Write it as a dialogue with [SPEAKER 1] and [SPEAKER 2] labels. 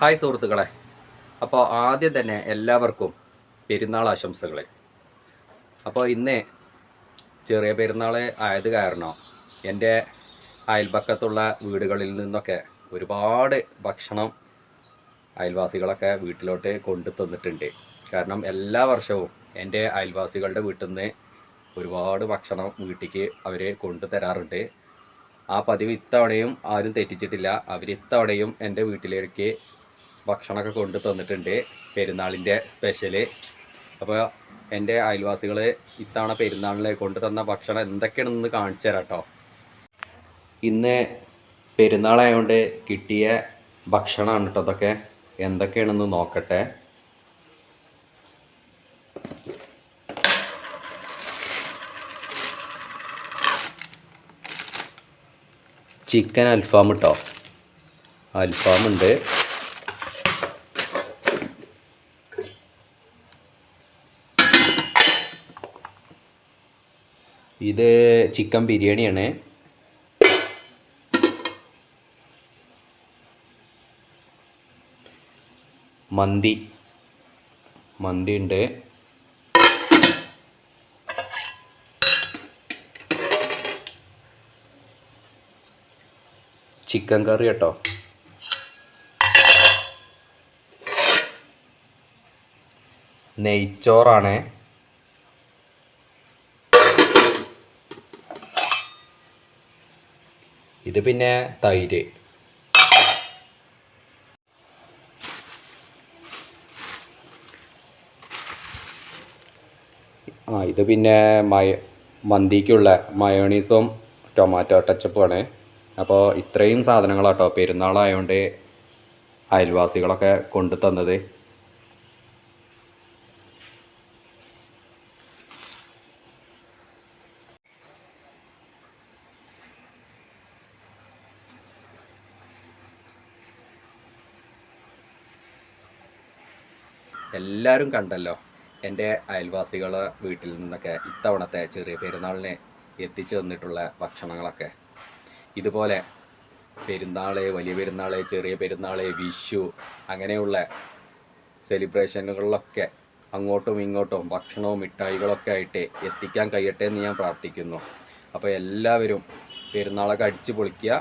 [SPEAKER 1] Hi സുഹൃത്തുക്കളെ. അപ്പോൾ ആദ്യം തന്നെ എല്ലാവർക്കും പെരുന്നാൾ ആശംസകൾ അപ്പോൾ ഇന്ന് ചെറിയ പെരുന്നാൾ ആയത് കാരണം എന്റെ അയൽപക്കത്തുള്ള വീടുകളിൽ നിന്നൊക്കെ ഒരുപാട് ഭക്ഷണം അയൽവാസികളൊക്കെ വീട്ടിലോട്ട് കൊണ്ടു തന്നിട്ടുണ്ട്. കാരണം എല്ലാ വർഷവും എന്റെ അയൽവാസികളുടെ വീട്ടിൽ നിന്ന് ഒരുപാട് ഭക്ഷണം വീട്ടിലേക്ക് അവർ കൊണ്ടു തരാറുണ്ട്. ആ പതിവ് ഇത്തവണയും ആരും തെറ്റിച്ചിട്ടില്ല. അവർ ഇത്തവണയും എന്റെ വീട്ടിലേക്ക് ഭക്ഷണമൊക്കെ കൊണ്ടു തന്നിട്ടുണ്ട് പെരുന്നാളിന്റെ സ്പെഷ്യൽ. അപ്പോൾ എന്റെ അയൽവാസികൾ ഇത്തവണ പെരുന്നാളിൽ കൊണ്ടു തന്ന ഭക്ഷണം എന്തൊക്കെയാണെന്ന് കാണിച്ചു തരാം കേട്ടോ. ഇന്ന് പെരുന്നാളായതുകൊണ്ട് കിട്ടിയ ഭക്ഷണമാണ് കേട്ടോ അതൊക്കെ. എന്തൊക്കെയാണെന്ന് നോക്കട്ടെ. ചിക്കൻ അൽഫാം കേട്ടോ. അൽഫാം ഇത് ചിക്കൻ ബിരിയാണിയാണ്. മന്തി. മന്തി ഉണ്ട്. ചിക്കൻ കറി കേട്ടോ. നെയ്ച്ചോറാണ്. ഇത് പിന്നെ തൈര്. ആ ഇത് പിന്നെ മയ മന്തിക്കുള്ള മയോണീസും ടൊമാറ്റോ ടച്ചപ്പുമാണ് അപ്പോൾ ഇത്രയും സാധനങ്ങളാട്ടോ പെരുന്നാളായതുകൊണ്ട് അയൽവാസികളൊക്കെ കൊണ്ടു തന്നത് എല്ലാവരും കണ്ടല്ലോ എന്റെ അയൽവാസികളെ വീട്ടിൽ നിന്നൊക്കെ ഇത്തവണത്തെ ചെറിയ പെരുന്നാളിന് എത്തിച്ചു തന്നിട്ടുള്ള ഭക്ഷണങ്ങളൊക്കെ. ഇതുപോലെ പെരുന്നാൾ വലിയ പെരുന്നാൾ ചെറിയ പെരുന്നാൾ വിഷു അങ്ങനെയുള്ള സെലിബ്രേഷനുകളിലൊക്കെ അങ്ങോട്ടും ഇങ്ങോട്ടും ഭക്ഷണവും മിഠായികളൊക്കെ ആയിട്ട് എത്തിക്കാൻ കഴിയട്ടെ എന്ന് ഞാൻ പ്രാർത്ഥിക്കുന്നു. അപ്പോൾ എല്ലാവരും പെരുന്നാളൊക്കെ അടിച്ചു പൊളിക്കുക.